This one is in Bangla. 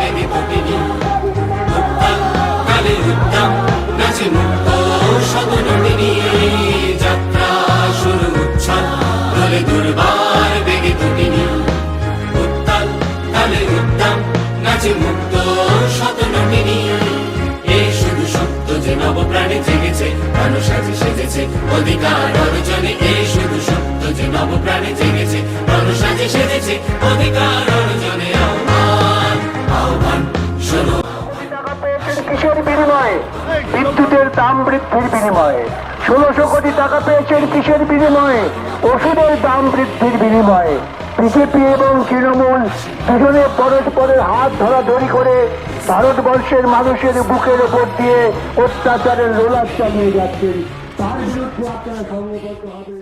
বেগে প্রতিদিন উত্তাল কালে উত্তাম নাচে মুক্ত সদনটি নিয়ে যাত্রা শুরু উৎসব দোলে দুর্বার বেগে মানুষ আজ সেজেছে অধিকার অর্জনে এই অধিকার অর্জনে বিনিময়ে? বিদ্যুতের দাম বৃদ্ধির বিনিময়ে। ষোলোশো কোটি টাকা পেয়েছেন কিসের বিনিময়ে? ওষুধের দাম বৃদ্ধির বিনিময়ে। বিজেপি এবং তৃণমূল দুজনে পরস্পরের হাত ধরাধরি করে ভারতবর্ষের মানুষের বুকের ওপর দিয়ে অত্যাচারের রোলার চালিয়ে যাচ্ছেন। তার বিরুদ্ধে আপনারা সংগঠিত হবেন।